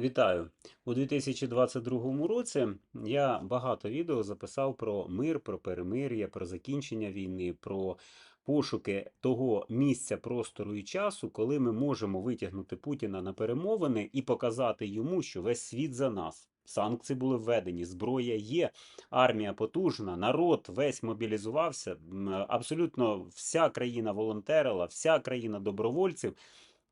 Вітаю! У 2022 році я багато відео записав про мир, про перемир'я, про закінчення війни, про пошуки того місця, простору і часу, коли ми можемо витягнути Путіна на перемовини і показати йому, що весь світ за нас. Санкції були введені, зброя є, армія потужна, народ весь мобілізувався. Абсолютно вся країна волонтерила, вся країна добровольців.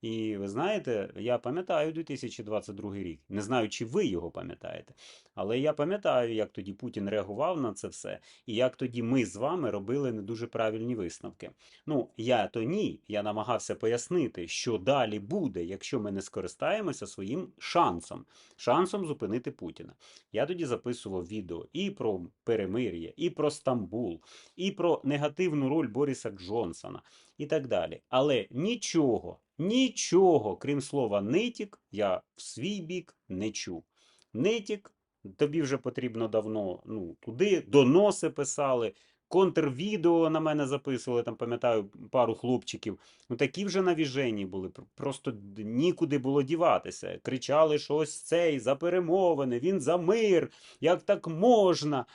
І ви знаєте, я пам'ятаю 2022 рік. Не знаю, чи ви його пам'ятаєте, але я пам'ятаю, як тоді Путін реагував на це все, і як тоді ми з вами робили не дуже правильні висновки. Ну, я то ні, я намагався пояснити, що далі буде, якщо ми не скористаємося своїм шансом, шансом зупинити Путіна. Я тоді записував відео і про перемир'я, і про Стамбул, і про негативну роль Боріса Джонсона, і так далі. Але нічого, нічого, крім слова нитік, я в свій бік не чув. Нитік, тобі вже потрібно давно ну, туди, доноси писали, контрвідео на мене записували, там пам'ятаю пару хлопчиків. Ну такі вже навіжені були, просто нікуди було діватися. Кричали, що ось цей за перемовини, він за мир, як так можна?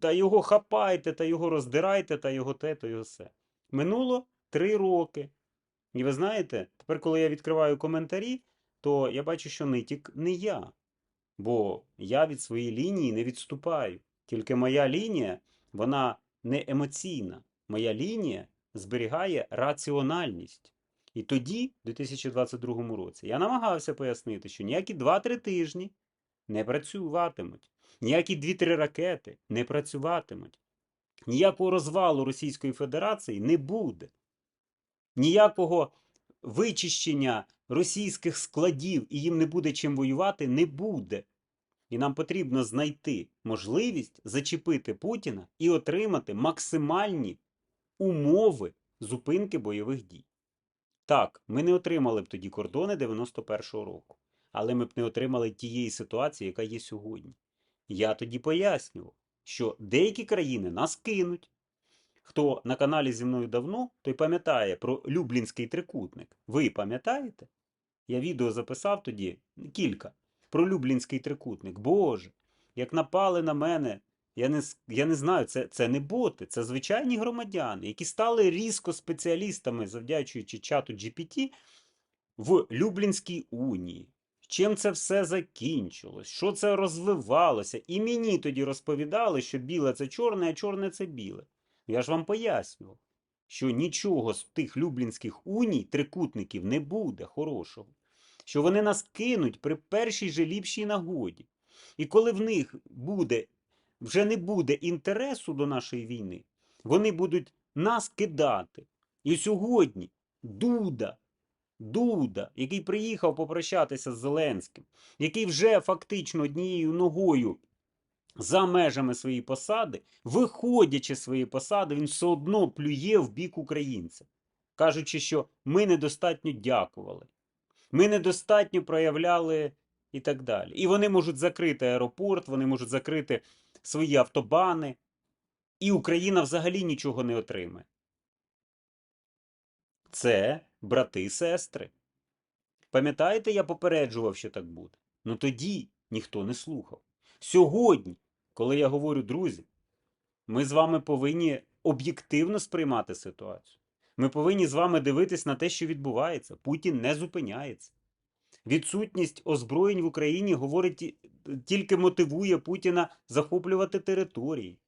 Та його хапайте, та його роздирайте, та його те, та його все. Минуло три роки. І ви знаєте, тепер, коли я відкриваю коментарі, то я бачу, що нитік не я. Бо я від своєї лінії не відступаю. Тільки моя лінія, вона не емоційна. Моя лінія зберігає раціональність. І тоді, в 2022 році, я намагався пояснити, що ніякі 2-3 тижні не працюватимуть, ніякі 2-3 ракети не працюватимуть, ніякого розвалу Російської Федерації не буде ніякого вичищення російських складів і їм не буде чим воювати, не буде. І нам потрібно знайти можливість зачепити Путіна і отримати максимальні умови зупинки бойових дій. Так, ми не отримали б тоді кордони 91-го року, але ми б не отримали тієї ситуації, яка є сьогодні. Я тоді пояснював, що деякі країни нас кинуть, Хто на каналі зі мною давно, той пам'ятає про Люблінський трикутник. Ви пам'ятаєте? Я відео записав тоді кілька про Люблінський трикутник. Боже, як напали на мене, я не, я не знаю, це, це не боти, це звичайні громадяни, які стали різко спеціалістами, завдячуючи чату GPT, в Люблінській унії. Чим це все закінчилось? Що це розвивалося? І мені тоді розповідали, що біле це чорне, а чорне це біле. Я ж вам пояснював, що нічого з тих люблінських уній, трикутників не буде хорошого. Що вони нас кинуть при першій же ліпшій нагоді. І коли в них буде, вже не буде інтересу до нашої війни, вони будуть нас кидати. І сьогодні Дуда, Дуда, який приїхав попрощатися з Зеленським, який вже фактично однією ногою за межами своєї посади, виходячи з своєї посади, він все одно плює в бік українця, кажучи, що ми недостатньо дякували, ми недостатньо проявляли і так далі. І вони можуть закрити аеропорт, вони можуть закрити свої автобани, і Україна взагалі нічого не отримає. Це брати і сестри. Пам'ятаєте, я попереджував, що так буде? Ну тоді ніхто не слухав. Сьогодні, коли я говорю, друзі, ми з вами повинні об'єктивно сприймати ситуацію. Ми повинні з вами дивитись на те, що відбувається. Путін не зупиняється. Відсутність озброєнь в Україні говорить тільки мотивує Путіна захоплювати території.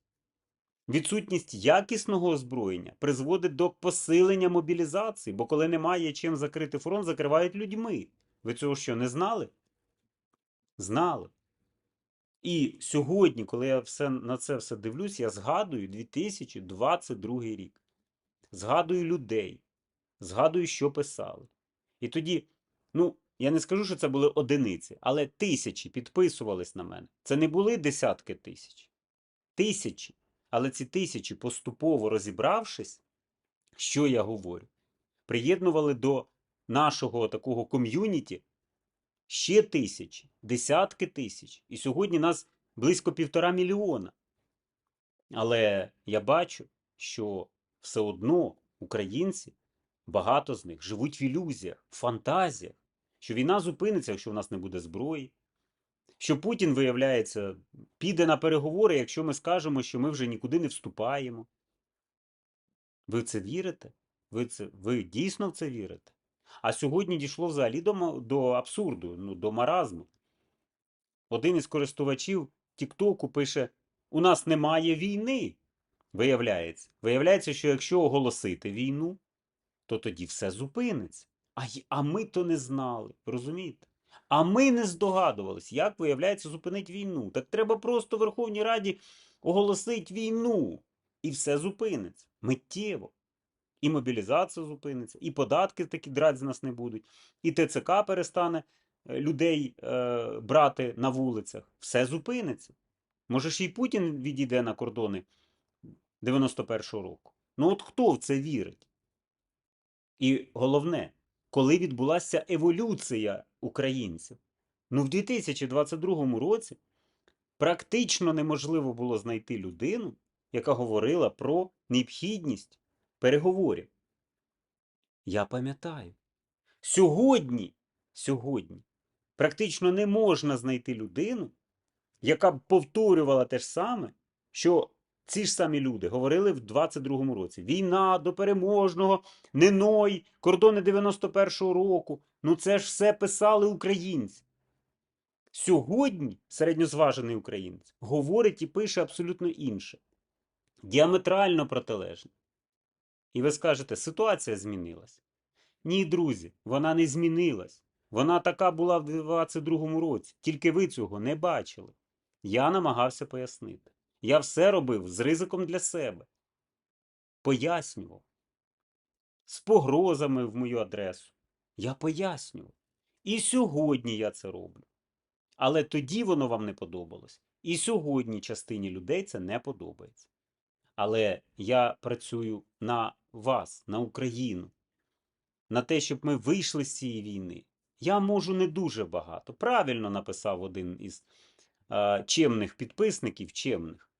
Відсутність якісного озброєння призводить до посилення мобілізації, бо коли немає чим закрити фронт, закривають людьми. Ви цього що не знали? Знали. І сьогодні, коли я все, на це все дивлюсь, я згадую 2022 рік. Згадую людей, згадую, що писали. І тоді, ну, я не скажу, що це були одиниці, але тисячі підписувались на мене. Це не були десятки тисяч. Тисячі. Але ці тисячі, поступово розібравшись, що я говорю, приєднували до нашого такого ком'юніті ще тисячі, десятки тисяч. І сьогодні нас близько півтора мільйона. Але я бачу, що все одно українці, багато з них живуть в ілюзіях, фантазіях, що війна зупиниться, якщо в нас не буде зброї, Що Путін, виявляється, піде на переговори, якщо ми скажемо, що ми вже нікуди не вступаємо. Ви в це вірите? Ви, це, ви дійсно в це вірите? А сьогодні дійшло взагалі до, до абсурду, ну, до маразму. Один із користувачів Тіктоку пише: у нас немає війни. Виявляється. Виявляється, що якщо оголосити війну, то тоді все зупиниться. А, а ми то не знали, розумієте? А ми не здогадувались, як виявляється зупинити війну. Так треба просто Верховній Раді оголосити війну, і все зупиниться. Миттєво. І мобілізація зупиниться, і податки такі драть з нас не будуть, і ТЦК перестане е, людей е, брати на вулицях. Все зупиниться. Може, ще й Путін відійде на кордони 91-го року. Ну от хто в це вірить? І головне, коли відбулася еволюція українців? Ну, в 2022 році практично неможливо було знайти людину, яка говорила про необхідність переговорів. Я пам'ятаю. Сьогодні, сьогодні практично не можна знайти людину, яка б повторювала те ж саме, що ці ж самі люди говорили в 22-му році. Війна до переможного, не ной, кордони 91-го року. Ну це ж все писали українці. Сьогодні середньозважений українець говорить і пише абсолютно інше. Діаметрально протилежне. І ви скажете, ситуація змінилась. Ні, друзі, вона не змінилась. Вона така була в 22-му році, тільки ви цього не бачили. Я намагався пояснити. Я все робив з ризиком для себе. Пояснював. З погрозами в мою адресу. Я пояснював. І сьогодні я це роблю. Але тоді воно вам не подобалось. І сьогодні частині людей це не подобається. Але я працюю на вас, на Україну, на те, щоб ми вийшли з цієї війни. Я можу не дуже багато. Правильно написав один із е, чемних підписників, чемних.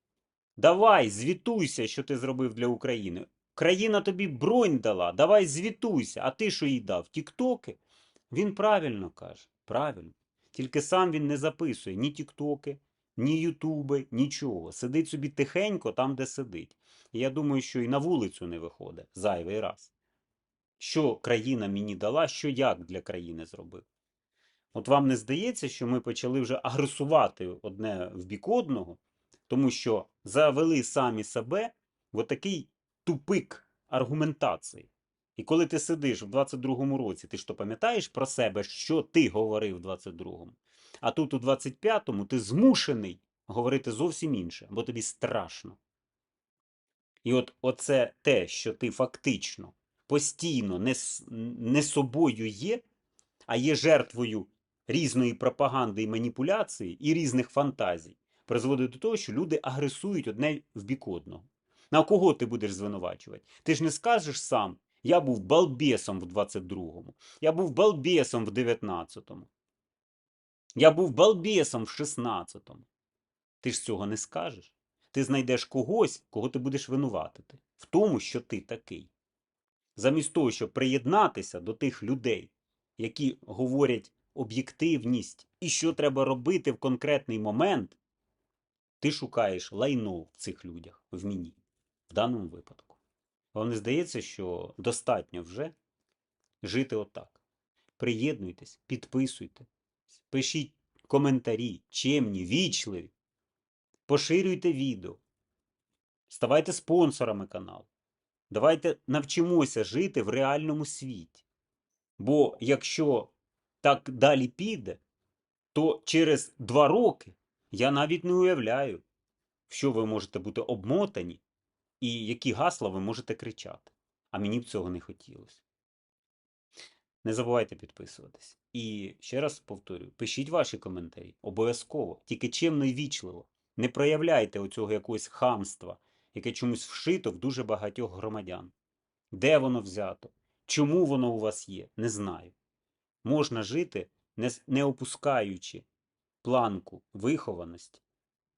Давай, звітуйся, що ти зробив для України. Країна тобі бронь дала, давай звітуйся. А ти що їй дав? Тіктоки? Він правильно каже. Правильно. Тільки сам він не записує ні тіктоки, ні ютуби, нічого. Сидить собі тихенько там, де сидить. І я думаю, що і на вулицю не виходить зайвий раз. Що країна мені дала, що як для країни зробив. От вам не здається, що ми почали вже агресувати одне в бік одного, тому що завели самі себе в такий тупик аргументації. І коли ти сидиш в 22-му році, ти ж то пам'ятаєш про себе, що ти говорив в 22-му. А тут у 25-му ти змушений говорити зовсім інше, бо тобі страшно. І от оце те, що ти фактично постійно не, не собою є, а є жертвою різної пропаганди і маніпуляції і різних фантазій, призводить до того, що люди агресують одне в бік одного. На кого ти будеш звинувачувати? Ти ж не скажеш сам, я був балбесом в 22-му, я був балбесом в 19-му, я був балбесом в 16-му. Ти ж цього не скажеш. Ти знайдеш когось, кого ти будеш винуватити в тому, що ти такий. Замість того, щоб приєднатися до тих людей, які говорять об'єктивність і що треба робити в конкретний момент, ти шукаєш лайно в цих людях, в мені, в даному випадку. Вам не здається, що достатньо вже жити отак. Приєднуйтесь, підписуйтесь, пишіть коментарі, чемні, вічливі, поширюйте відео, ставайте спонсорами каналу. Давайте навчимося жити в реальному світі. Бо якщо так далі піде, то через два роки я навіть не уявляю, що ви можете бути обмотані і які гасла ви можете кричати. А мені б цього не хотілося. Не забувайте підписуватись. І ще раз повторюю: пишіть ваші коментарі. Обов'язково, тільки чемно і вічливо. Не проявляйте оцього якогось хамства, яке чомусь вшито в дуже багатьох громадян. Де воно взято? Чому воно у вас є? Не знаю. Можна жити, не опускаючи планку вихованості,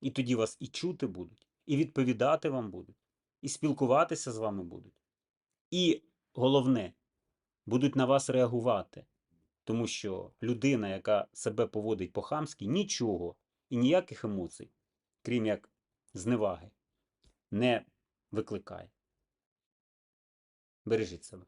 і тоді вас і чути будуть, і відповідати вам будуть, і спілкуватися з вами будуть. І головне, будуть на вас реагувати. Тому що людина, яка себе поводить по-хамськи, нічого і ніяких емоцій, крім як зневаги, не викликає. Бережіть себе.